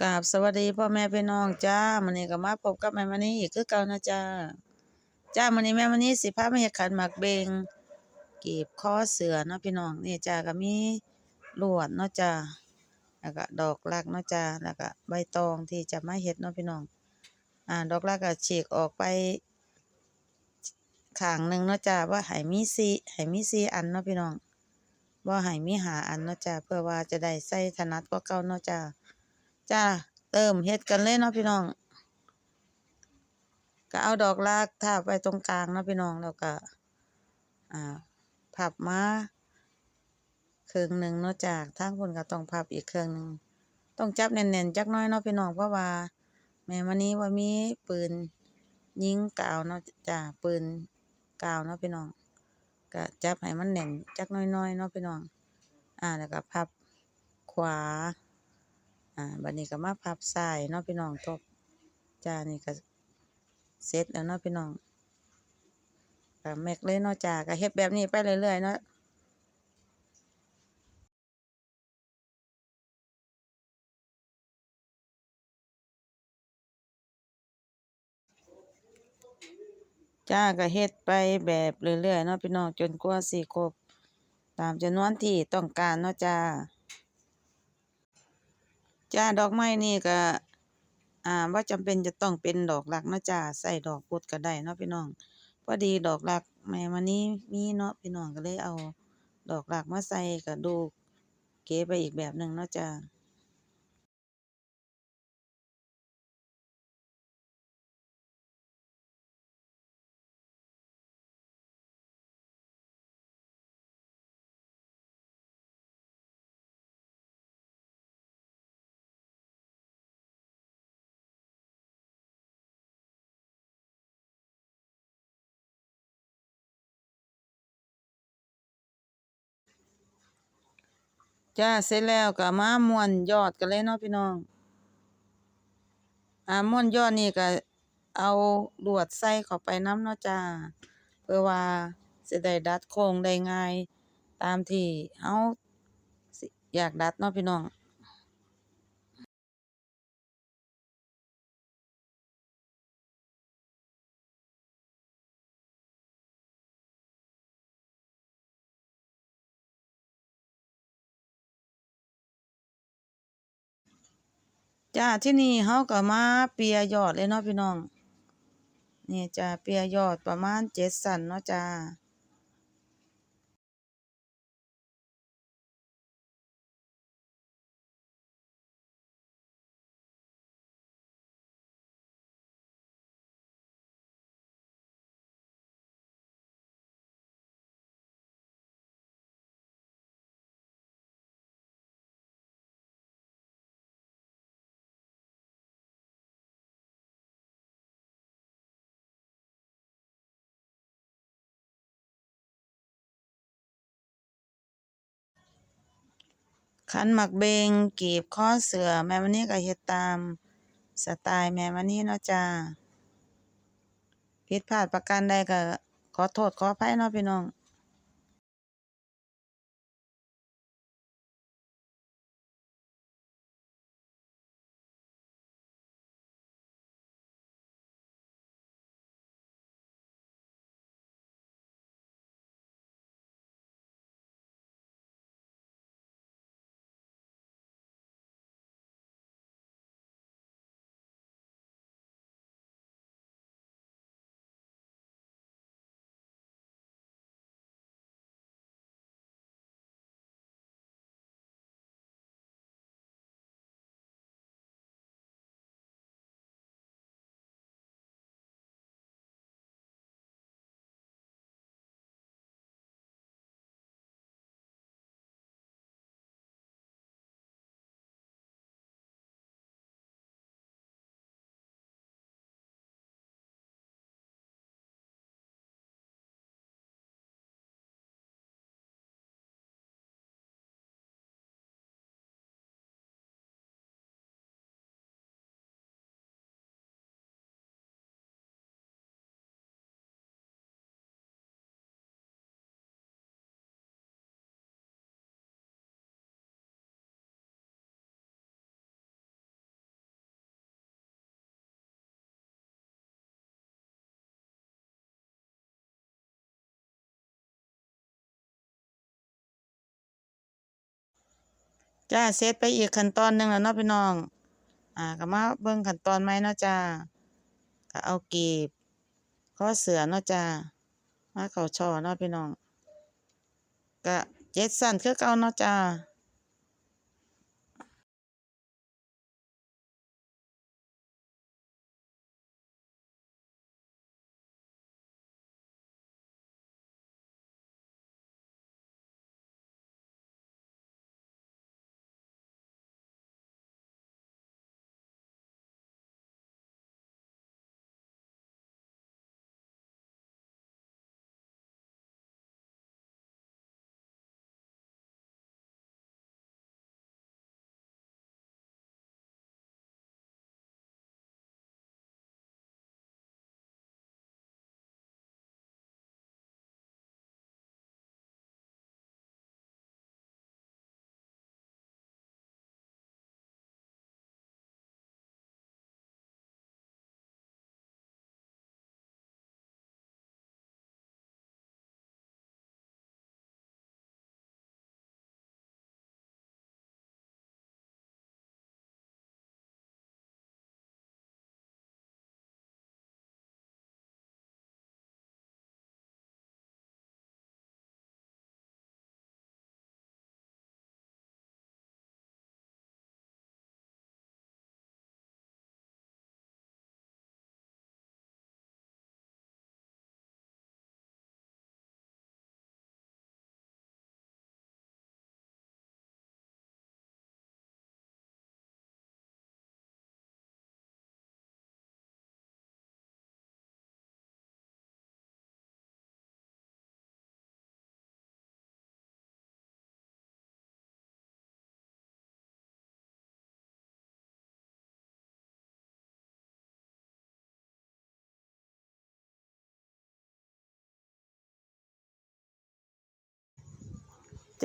กราบสวัสดีพ่อแม่พี่น้องจ้ามื้อนี้ก็มาพบกับแม่มณีอีกคือเก่านะจ้าจ้ามื้อนี้แม่มณีสิพามาเฮ็ดขันหมากเบงกีบคอเสือเนาะพี่น้องนี่จ้าก็มีลวดเนาะจ้าแล้วก็ดอกรักเนาะจ้าแล้วก็ใบตองที่จะมาเฮ็ดเนาะพี่น้องอ่าดอกรักก็ฉีกออกไปข้างหนึ่งเนาะจ้าว่าให้มี4ให้มี4อันเนาะพี่น้องบ่ให้มีหาอันเนาะจ้าเพื่อว่าจะได้ใส่ถนัดกว่าเก่าเนาะจ้า จ้าเติมเฮ็ดกันเลยเนาะพี่น้อง ก็เอาดอกลากทาบไว้ตรงกลางเนาะพี่น้องแล้วก็ อ่า พับมาครึ่งหนึ่งเนาะจากทางคนก็ต้องพับอีกครึ่งหนึ่งต้องจับแน่นๆจักน้อยเนาะพี่น้องเพราะว่า แม่วันนี้ว่ามีปืนยิงกาวเนาะจ้าปืนกาวเนาะพี่น้องก็จับให้มันแน่นจักน้อยๆเนาะพี่น้อง อ่าแล้วก็พับขวา อ่าบัดนี้ก็มาพับซ้ายเนาะพี่น้องทบจ้านี่ก็เสร็จแล้วเนาะพี่น้องก็แม็กเลยเนาะจ้าก็เฮ็ดแบบนี้ไปเรื่อยๆเนาะจ้าก็เฮ็ดไปแบบเรื่อยๆเนาะพี่น้องจนกว่าสิครบตามจำนวนที่ต้องการเนาะจ้า จ้าดอกไม้นี่ก็อ่าว่าจำเป็นจะต้องเป็นดอกรักเนาะจ้าใส่ดอกกุดก็ได้เนาะพี่น้องพอดีดอกรักแม่มณีมีเนาะพี่น้องก็เลยเอา ดอกรักมาใส่ก็ดูเก๋ไปอีกแบบหนึ่งเนาะจ้า จ้าเสร็จแล้วก็มาม้วนยอดกันเลยเนาะพี่น้อง อ่าม้วนยอดนี่ก็เอาลวดใส่เข้าไปน้ำเนาะจ้า เพื่อว่าสิได้ดัดโค้งได้ง่าย ตามที่เอาอยากดัดเนาะพี่น้อง จ้าที่นี่เขาก็มาเปียยอดเลยเนาะพี่น้อง นี่จ้าเปียยอดประมาณเจ็ดสันเนาะจ้า ขันหมักเบงกีบคอเสือแม่มันนี่ก็เฮ็ดตาม สไตล์แม่มันนี่เนาะจ้าผิดพลาดประการใดก็ขอโทษขออภัยเนาะพี่น้อง จ้าเซตไปอีกขั้นตอนหนึ่งแล้วเนาะพี่น้อง อ่าก็มาเบิ่งขั้นตอนใหม่เนาะจ้าก็เอากีบข้อเสือเนาะจ้ามาเข่าช่อเนาะพี่น้องก็เจ็ดสั้นคือเก่าเนาะจ้า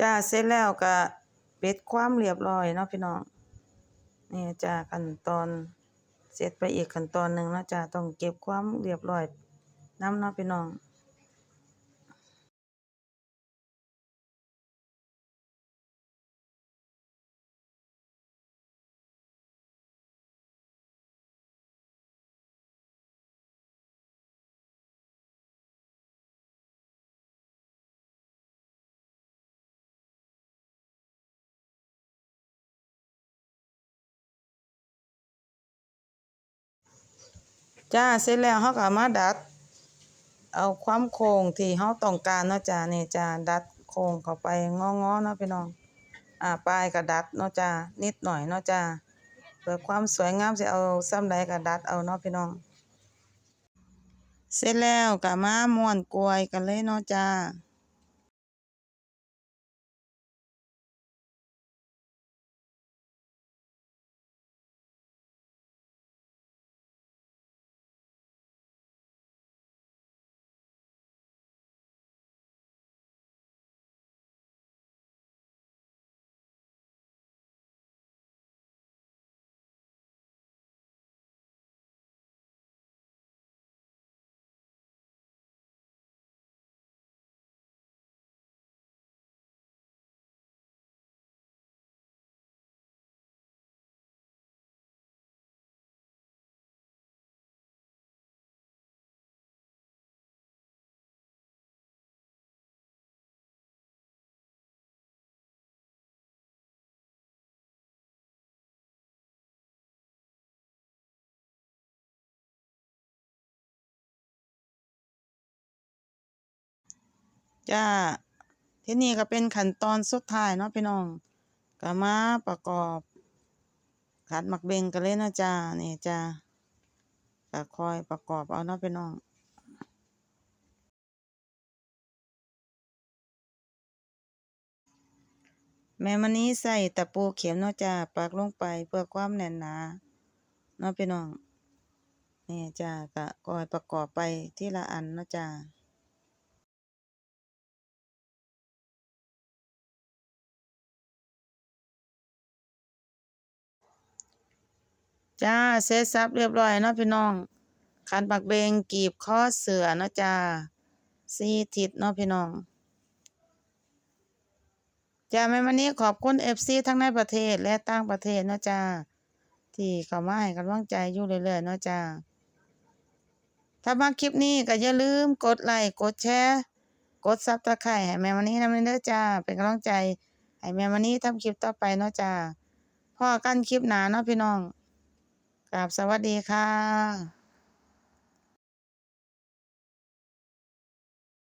จ้าเสร็จแล้วก็เป็ดความเรียบร้อยเนาะพี่น้องนี่จ้าขั้นตอนเสร็จไปอีกขั้นตอนหนึ่งเนาะจ้าต้องเก็บความเรียบร้อยน้ำเนาะพี่น้อง จ้าเสร็จแล้วเขาก็เอามาดัด เอาความโค้งที่เขาต้องการเนาะจ้านี่จ้าดัดโค้งเข้าไปงอๆเนาะพี่น้องอ่าปลายก็ดัดเนาะจ้านิดหน่อยเนาะจ้าเพื่อความสวยงามจะเอาซ้ำใดก็ดัดเอาเนาะพี่น้อง เสร็จแล้วก็มาม้วนกลวยกันเลยเนาะจ้า จ้าทีนี่ก็เป็นขั้นตอนสุดท้ายเนาะพี่น้องก็มาประกอบขัดหมักเบงกันเลยนะจ้านี่จ้าก็คอยประกอบเอาเนาะพี่น้องแม่มันนี้ใส่ตะปูเข็มเนาะจ้าปักลงไปเพื่อความแน่นหนาเนาะพี่น้องนี่จ้าก็คอยประกอบไปทีละอันเนาะจ้า จ้าเสร็จสับเรียบร้อยเนาะพี่น้องขันปักเบงกีบข้อเสือเนาะจ้าสี่ทิศเนาะพี่น้องจ้าแม่วันนี้ขอบคุณ FC ทั้งในประเทศและต่างประเทศเนาะจ้าที่เข้ามาให้กำลังใจอยู่เรื่อยๆเนาะจ้าถ้ามาคลิปนี้ก็อย่าลืมกดไลค์กดแชร์กด Subscribe ให้แม่วันนี้นำเด้อจ้าเป็นกำลังใจให้แม่วันนี้ทำคลิปต่อไปเนาะจ้าพ่อกันคลิปหนาเนาะพี่น้อง กราบสวัสดีค่ะ